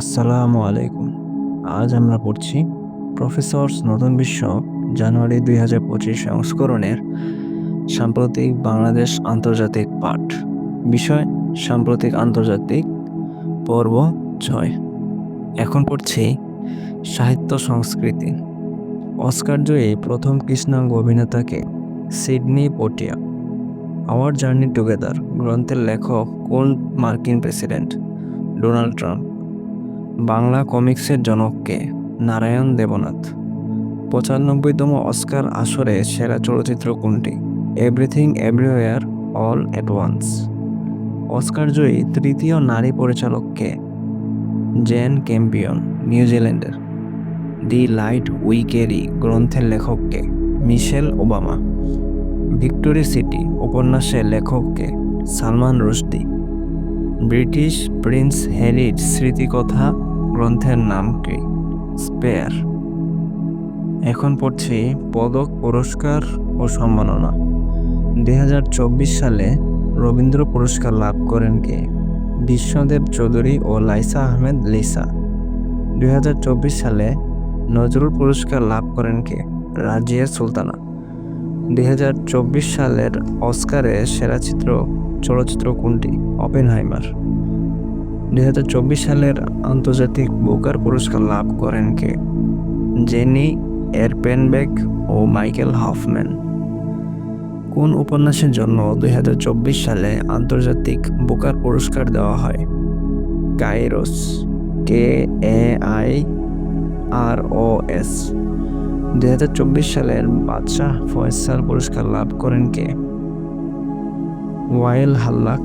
আসসালামু আলাইকুম। আজ আমরা পড়ছি প্রফেসরস নতুন বিশ্ব, জানুয়ারি দুই হাজার পঁচিশ সংস্করণের সাম্প্রতিক বাংলাদেশ আন্তর্জাতিক পাঠ। বিষয়, সাম্প্রতিক আন্তর্জাতিক পর্ব ছয়। এখন পড়ছি সাহিত্য সংস্কৃতি। অস্কার জয়ী প্রথম কৃষ্ণাঙ্গ অভিনেতাকে Sidney Poitier. Our journey together গ্রন্থের লেখক কোন মার্কিন প্রেসিডেন্ট? Donald Trump. বাংলা কমিক্সের জনককে নারায়ণ দেবনাথ। পঁচানব্বইতম অস্কার আসরে সেরা চলচ্চিত্র কোনটি? Everything, everywhere, all at once. Oscar জয়ী তৃতীয় নারী পরিচালককে জেন ক্যাম্পিয়ন নিউজিল্যান্ডের দি লাইট উই ক্যারি গ্রন্থের লেখককে মিশেল ওবামা। ভিক্টোরি সিটি উপন্যাসের লেখককে সালমান রুশদি। ব্রিটিশ প্রিন্স হ্যারির স্মৃতিকথা গ্রন্থের নাম কি? স্পেয়ার। এখন পড়ছি পদক, পুরস্কার ও সম্মাননা। দুই হাজার চব্বিশ সালে রবীন্দ্র পুরস্কার লাভ করেন কে? বিশ্বদেব চৌধুরী ও লাইসা আহমেদ লিসা। দু হাজার চব্বিশ সালে নজরুল পুরস্কার লাভ করেন কে? রাজিয়া সুলতানা। দু হাজার চব্বিশ সালের অস্কারে সেরা চিত্র চলচ্চিত্র কোনটি? অপেনহাইমার। দুই হাজার চব্বিশ সালের আন্তর্জাতিক বুকার পুরস্কার লাভ করেন কে? জেনি এরপেনবেক ও মাইকেল হফম্যান। কোন উপন্যাসের জন্য দু হাজার চব্বিশ সালে আন্তর্জাতিক বুকার পুরস্কার দেওয়া হয়? Kairos, K A I R O S. দু হাজার চব্বিশ সালের বাদশাহ ফয়সাল পুরস্কার লাভ করেন কে? ওয়াইল হাল্লাক,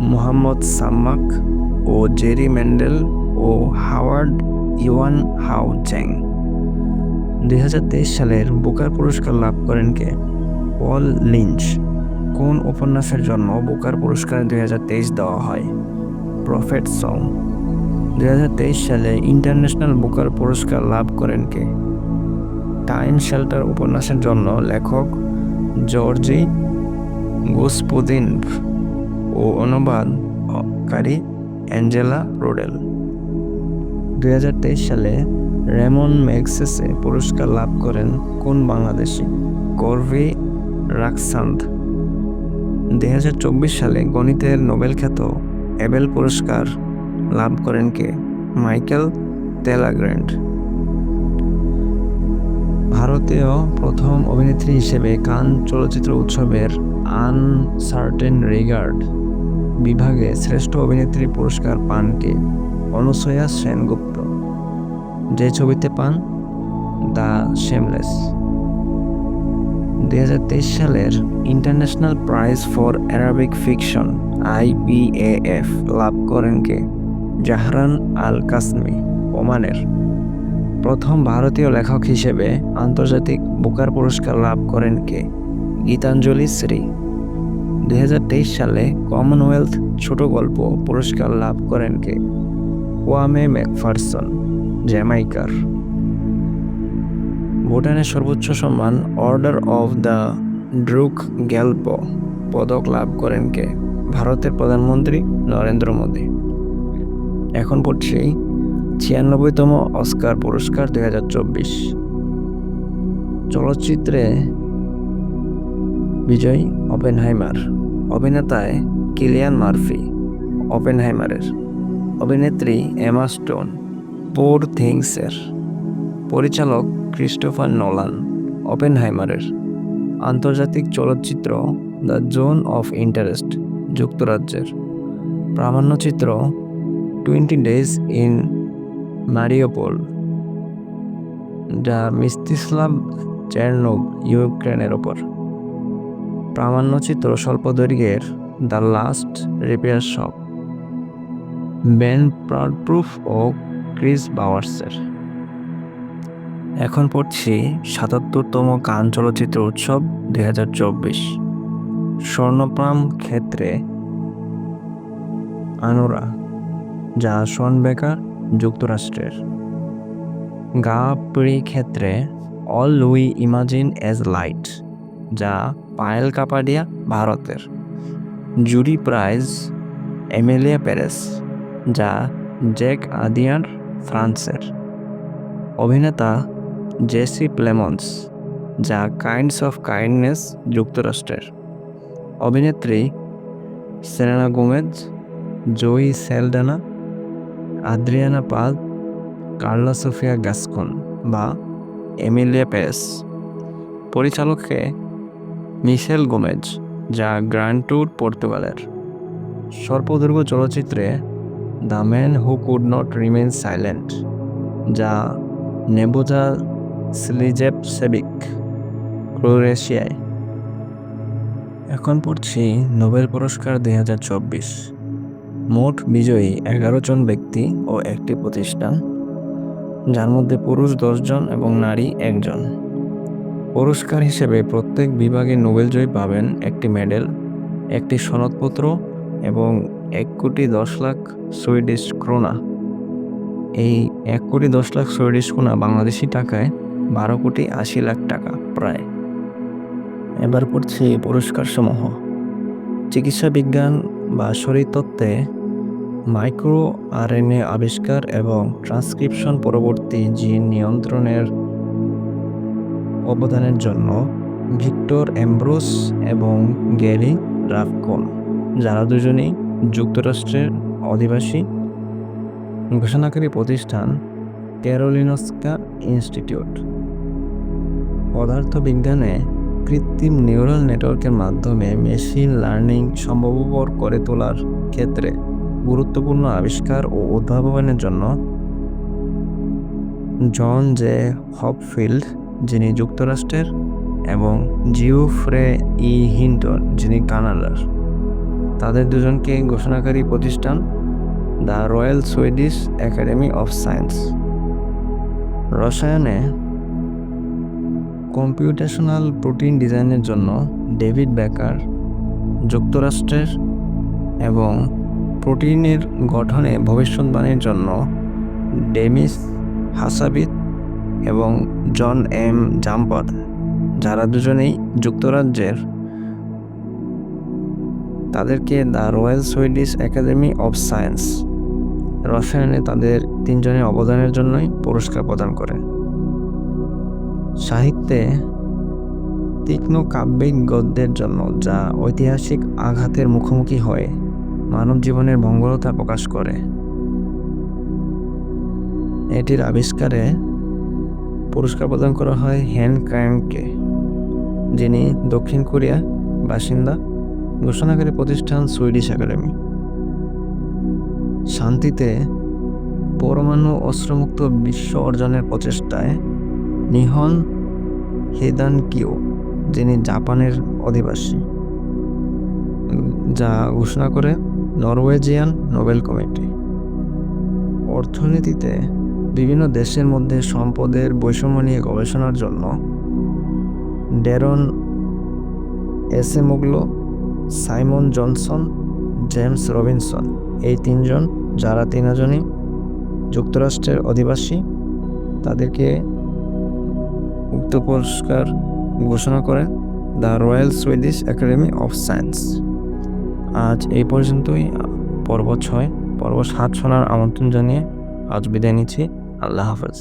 মোহাম্মদ সাম্মাক ও জেরি ম্যান্ডেল ও হাওয়ার্ড ইওয়ান হাউ চ্যাং। দুই হাজার তেইশ সালের বুকার পুরস্কার লাভ করেন কে? পল লিঞ্চ। কোন উপন্যাসের জন্য বুকার পুরস্কার দুই হাজার তেইশ দেওয়া হয়? Prophet Song. দু হাজার তেইশ সালে ইন্টারন্যাশনাল বুকার পুরস্কার লাভ করেন কে? টাইম শেল্টার উপন্যাসের জন্য লেখক জর্জি গোসপুদিন ও অনুবাদকারী অ্যাঞ্জেলা রোডেল। দু হাজার তেইশ সালে রেমন ম্যাগসেসে পুরস্কার লাভ করেন কোন বাংলাদেশি? করভি রাকসান্দ। দুই সালে গণিতের নোবেল খ্যাত এবেল পুরস্কার লাভ করেন কে? মাইকেল তেলাগ্র্যান্ড ভারতীয় প্রথম অভিনেত্রী হিসেবে কান চলচ্চিত্র উৎসবের আনসার্টেন রিগার্ড বিভাগে শ্রেষ্ঠ অভিনেত্রী পুরস্কার পান কে অনুসয়া সেনগুপ্ত। যে ছবিতে পান দ্য শেমলেস। দুই সালের international prize for Arabic fiction IPAF লাভ করেন কে? জাহরান আল কাসমি ওমানের। প্রথম ভারতীয় লেখক হিসেবে আন্তর্জাতিক বুকার পুরস্কার লাভ করেন কে? গীতাঞ্জলি শ্রী। দুই হাজার তেইশ সালে কমনওয়েলথ ছোট গল্প পুরস্কার লাভ করেন কে? ওয়ামে ম্যাকফারসন, জ্যামাইকার। ভুটানের সর্বোচ্চ সম্মান order of the Druk Gyalpo পদক লাভ করেন কে? ভারতের প্রধানমন্ত্রী নরেন্দ্র মোদী। এখন পড়ছি ছিয়ানব্বইতম অস্কার পুরস্কার দুই হাজার চব্বিশ। চলচ্চিত্রে বিজয় ওপেনহাইমার অভিনেতায় কিলিয়ান মার্ফি ওপেনহাইমারের অভিনেত্রী এমা স্টোন, পোর থিংসের। পরিচালক ক্রিস্টোফার নোলান ওপেনহাইমারের আন্তর্জাতিক চলচ্চিত্র দ্য জোন অফ ইন্টারেস্ট, যুক্তরাজ্যের। প্রামাণ্যচিত্র টোয়েন্টি ডেজ ইন মারিওপোল, যা মিস্তিস্লাভ চেরনোভ ইউক্রেনের ওপর। প্রামাণ্যচিত্র স্বল্পদৈর্ঘ্যের the last repair shop. Ben Proudfoot O Kris বাওয়ার্সের। এখন পড়ছি সাতাত্তরতম কান চলচ্চিত্র উৎসব দুই হাজার চব্বিশ। স্বর্ণপ্রাম ক্ষেত্রে আনোরা, যা শন বেকার যুক্তরাষ্ট্রের। গা পিড়ি ক্ষেত্রে all we imagine as light, যা পায়েল কাপাডিয়া ভারতের। জুরি প্রাইজ, এমেলিয়া প্যারেস যা জ্যাক আদিয়ার ফ্রান্সের। অভিনেতা জেসি প্লেমন্স, যা কাইন্ডস অফ কাইন্ডনেস যুক্তরাষ্ট্রের। অভিনেত্রী Selena Gomez Zoe Saldana, Adriana Paz, Karla Sofia Gascon বা এমিলিয়া পেস পরিচালককে মিশেল গোমেজ, যা গ্র্যান্ড ট্যুর পর্তুগালের। স্বল্পদৈর্ঘ্য চলচ্চিত্রে the man who could not remain silent, যা নেবোজা স্লিজেপ সেবিক, ক্রোয়েশিয়ায়। এখন পড়ছি নোবেল পুরস্কার দুই হাজার চব্বিশ। মোট বিজয়ী এগারো জন ব্যক্তি ও একটি প্রতিষ্ঠান, যার মধ্যে পুরুষ দশজন এবং নারী একজন। পুরস্কার হিসেবে প্রত্যেক বিভাগে নোবেলজয়ী পাবেন একটি মেডেল, একটি সনদপত্র এবং এক কোটি দশ লাখ সুইডিশ ক্রোনা। এই এক কোটি দশ লাখ সুইডিশ ক্রোনা বাংলাদেশি টাকায় বারো কোটি আশি লাখ টাকা প্রায়। এবার পড়ছি পুরস্কার সমূহ চিকিৎসা বিজ্ঞান বা শরীরতত্ত্বে মাইক্রো আরএনএ আবিষ্কার এবং ট্রান্সক্রিপশন পরবর্তী জিন নিয়ন্ত্রণের অবদানের জন্য ভিক্টর অ্যাম্ব্রোস এবং গ্যারি রাফকোন, যারা দুজনেই যুক্তরাষ্ট্রের অধিবাসী। ঘোষণাকারী প্রতিষ্ঠান ক্যারোলিনস্কা ইনস্টিটিউট। পদার্থবিজ্ঞানে কৃত্রিম নিউরাল নেটওয়ার্কের মাধ্যমে মেশিন লার্নিং সম্ভবপর করে তোলার ক্ষেত্রে গুরুত্বপূর্ণ আবিষ্কার ও উদ্ভাবনের জন্য। জন জে হপফিল্ড যিনি যুক্তরাষ্ট্রের এবং জিওফ্রে ই হিন্টন, যিনি কানাডার। তাদের দুজনকে ঘোষণাকারী প্রতিষ্ঠান the royal Swedish academy of science. রসায়নে computational protein ডিজাইনের জন্য ডেভিড বেকার যুক্তরাষ্ট্রের এবং প্রোটিনের গঠনে ভবিষ্যৎবাণীর জন্য ডেমিস হাসাবিত এবং জন এম জাম্পার যারা দুজনেই যুক্তরাজ্যের। তাদেরকে the royal Swedish academy of science রসায়নে তাদের তিনজনের অবদানের জন্যই পুরস্কার প্রদান করে। সাহিত্যে তীক্ষ্ণ কাব্যিক গদ্যের জন্য, যা ঐতিহাসিক আঘাতের মুখোমুখি হয়ে মানব জীবনের মঙ্গলতা প্রকাশ করে। এটির আবিষ্কারে পুরস্কার প্রদান করা হয় হ্যান ক্যাংকে যিনি দক্ষিণ কোরিয়া বাসিন্দা ঘোষণাকারী প্রতিষ্ঠান সুইডিশ একাডেমি। শান্তিতে পরমাণু অস্ত্রমুক্ত বিশ্ব অর্জনের প্রচেষ্টায় নিহন হেদান কিও যিনি জাপানের অধিবাসী, যা ঘোষণা করে নরওয়েজিয়ান নোবেল কমিটি। অর্থনীতিতে বিভিন্ন দেশের মধ্যে সম্পদের বৈষম্য নিয়ে গবেষণার জন্য Daron Acemoglu, Simon Johnson, James Robinson এই তিনজন, যারা তিনজনই যুক্তরাষ্ট্রের অধিবাসী, তাদেরকে উক্ত পুরস্কার ঘোষণা করে the royal Swedish academy of science. আজ এই পর্যন্তই, পর্ব ছয়, পর্ব সাত শোনার আমন্ত্রণ জানিয়ে আজ বিদায় নিচ্ছি। আল্লাহ হাফেজ